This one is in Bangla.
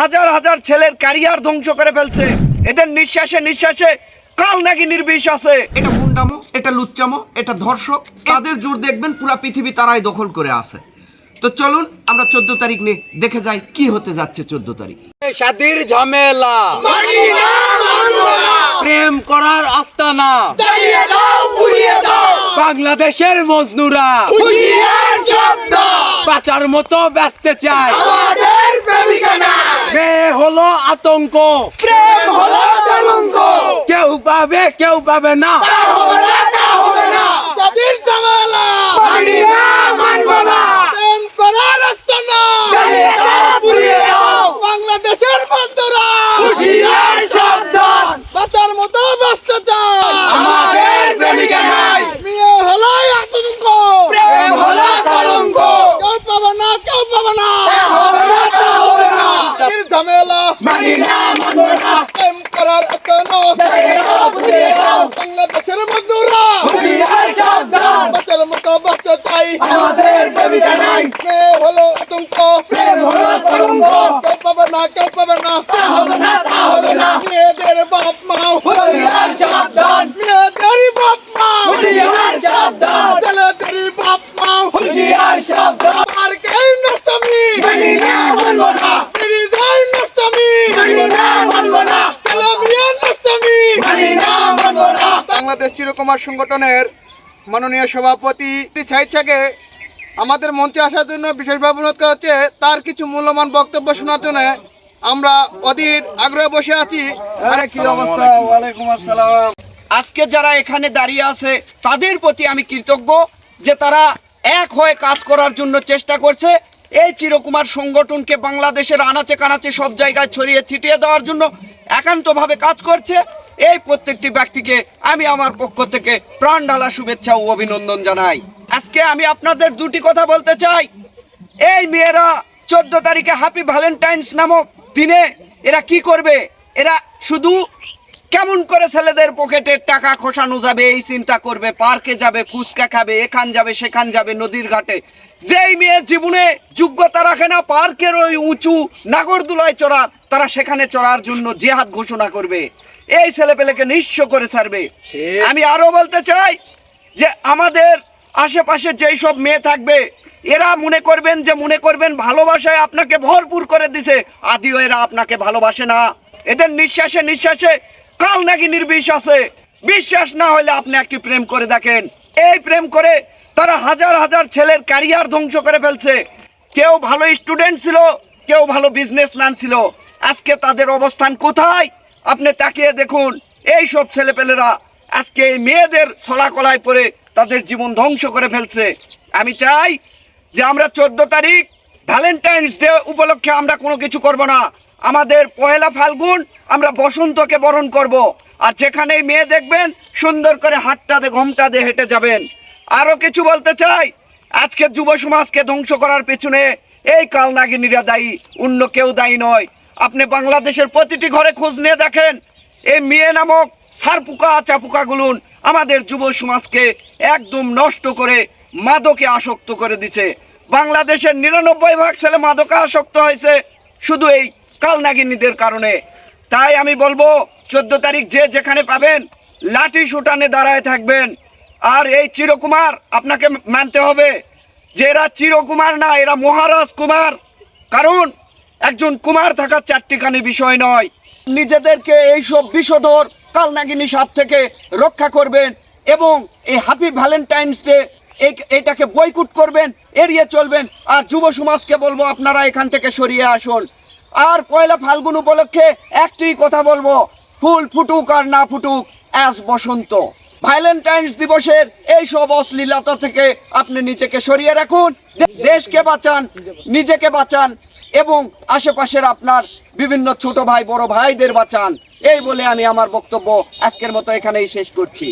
হাজার হাজার ছেলের ক্যারিয়ার ধ্বংস করে ফেলছে। এদের নিঃশ্বাসে নিঃশ্বাসে কাল নাকি নির্বিষ আছে। এটা গুন্ডামো এটা লুচ্চামো এটা ধর্ষক তাদের জোর দেখবেন পুরা পৃথিবী তারাই দখল করে আছে। তো চলুন আমরা চোদ্দ তারিখ নিয়ে দেখে যাই কি হতে যাচ্ছে চোদ্দ তারিখ। ঝামেলা। প্রেম করার আস্তানা বাংলাদেশের মজনুরা। বাঁচার মতো ব্যস্ত চায় চাই মেয়ে হলো আতঙ্ক। প্রেম হলো কেউ পাবে কেউ পাবে না। তাদের ঝামেলা? না, মানব না। প্রেম করার রাস্তা না জ্বালিয়ে দাও, পুড়িয়ে দাও। বাংলাদেশের বন্ধুরা হুঁশিয়ার সাবধান। বাঁচার মতো ব্যস্ত চাই আমাদের প্রেমিকা নাই। মেয়ে হলো আতঙ্ক প্রেম হলো কলঙ্ক। কেউ পাবে না কেউ পাবে না হবে না, তা হবে না। তাদের ঝামেলা মানি না, মানব না। প্রেম করার রাস্তা না জ্বালিয়ে দাও, পুড়িয়ে বাংলাদেশের বন্ধুরা হুঁশিয়ার সাবধান। বাঁচার মতো ব্যস্ত চাই আমাদের প্রেমিকা নাই। কে হলো আতঙ্ক প্রেম হলো কলঙ্ক। কেউ পাবে না কেউ পাবে না তা হবে না, তা হবে না। মেয়েদের বাংলাদেশ চিরকুমার সংগঠনের মাননীয় সভাপতি ছাইছাকে আমাদের মঞ্চে আসার জন্য বিশেষভাবে অনুরোধ করা হচ্ছে তার কিছু মূল্যবান বক্তব্য শোনার জন্য আমরা অধীর আগ্রহে বসে আছি। আসসালাম। আজকে যারা এখানে দাঁড়িয়ে আছে তাদের প্রতি আমি কৃতজ্ঞ যে তারা এক হয়ে কাজ করার জন্য চেষ্টা করছে। এই চিরকুমার সংগঠনকে বাংলাদেশের আনাচে কানাচে সব জায়গায় ছড়িয়ে ছিটিয়ে দেওয়ার জন্য একান্তভাবে কাজ করছে। এই প্রত্যেকটি ব্যক্তিকে আমি আমার পক্ষ থেকে প্রাণ ঢালা শুভেচ্ছা ও অভিনন্দন জানাই। আজকে আমি আপনাদের দুটি কথা বলতে চাই। এই মেয়েরা চোদ্দ তারিখে হ্যাপি ভ্যালেন্টাইন্স নামক দিনে এরা কি করবে? এরা শুধু কেমন করে ছেলেদের পকেটের টাকা খসানো যাবে, এই চিন্তা করবে, পার্কে যাবে, ফুচকা খাবে, এখান যাবে, সেখান যাবে, নদীর ঘাটে। যেই মেয়ে জীবনে যোগ্যতা রাখে না পার্কের ওই উঁচু নাগরদোলায় চড়ার তারা সেখানে চড়ার জন্য জেহাদ ঘোষণা করবে এই ছেলেপেলেকে নিঃস্ব করে ছাড়বে। আমি আরও বলতে চাই যে আমাদের আশেপাশে যেই সব মেয়ে থাকবে এরা মনে করবেন যে মনে করবেন ভালোবাসায় আপনাকে ভরপুর করে দিছে আদিও এরা আপনাকে ভালোবাসে না। এদের নিঃশ্বাসে নিঃশ্বাসে কাল নাকি নির্বিষ আছে। বিশ্বাস না হলে আপনি একটি প্রেম করে দেখেন। এই প্রেম করে তারা হাজার হাজার ছেলের ক্যারিয়ার ধ্বংস করে ফেলছে। কেউ ভালো স্টুডেন্ট ছিল, কেউ ভালো বিজনেসম্যান ছিল। আজকে তাদের অবস্থান কোথায়? আপনি তাকিয়ে দেখুন, এই সব ছেলেপেলেরা আজকে এই মেয়েদের ছলাকলায় পড়ে তাদের জীবন ধ্বংস করে ফেলছে। আমি চাই যে আমরা চোদ্দ তারিখ ভ্যালেন্টাইন্স ডে উপলক্ষে আমরা কোনো কিছু করব না। আমাদের পয়লা ফাল্গুন আমরা বসন্তকে বরণ করব। আর যেখানেই মেয়ে দেখবেন, সুন্দর করে হাতটা দে ঘমটা দিয়ে হেঁটে যাবেন। আরও কিছু বলতে চাই আজকে যুব সমাজকে ধ্বংস করার পেছনে এই কালনাগিনীরা দায়ী, অন্য কেউ দায়ী নয়। আপনি বাংলাদেশের প্রতিটি ঘরে খোঁজ নিয়ে দেখেন, এই মেয়ে নামক সারপুকা চাপুকাগুলুন আমাদের যুব সমাজকে একদম নষ্ট করে মাদকে আসক্ত করে দিছে। বাংলাদেশের নিরানব্বই ভাগ ছেলে মাদকে আসক্ত হয়েছে শুধু এই কালনাগিনীদের কারণে। তাই আমি বলব চোদ্দ তারিখ যে যেখানে পাবেন, লাঠি শুটানে দাঁড়ায় থাকবেন। আর এই চিরকুমার আপনাকে মানতে হবে যে এরা চিরকুমার না, এরা মহারাজ কুমার। কারণ একজন কুমার থাকার চারটিখানি বিষয় নয়। নিজেদেরকে এইসব বিষধর কালনাগিনী সাপ থেকে রক্ষা করবেন এবং এই হ্যাপি ভ্যালেন্টাইন্স ডে এটাকে বয়কুট করবেন, এড়িয়ে চলবেন। আর যুব সমাজকে বলব, আপনারা এখান থেকে সরিয়ে আসুন। আর পয়লা ফাল্গুন উপলক্ষে একটি কথা বলব ফুল ফুটুক আর না ফুটুক অ্যাস বসন্ত। ভ্যালেন্টাইন্স দিবসের এই সব অশ্লীলতা থেকে আপনি নিজেকে সরিয়ে রাখুন দেশকে বাঁচান, নিজেকে বাঁচান এবং আশেপাশের আপনার বিভিন্ন ছোট ভাই, বড় ভাইদের বাঁচান। এই বলে আমি আমার বক্তব্য আজকের মতো এখানেই শেষ করছি।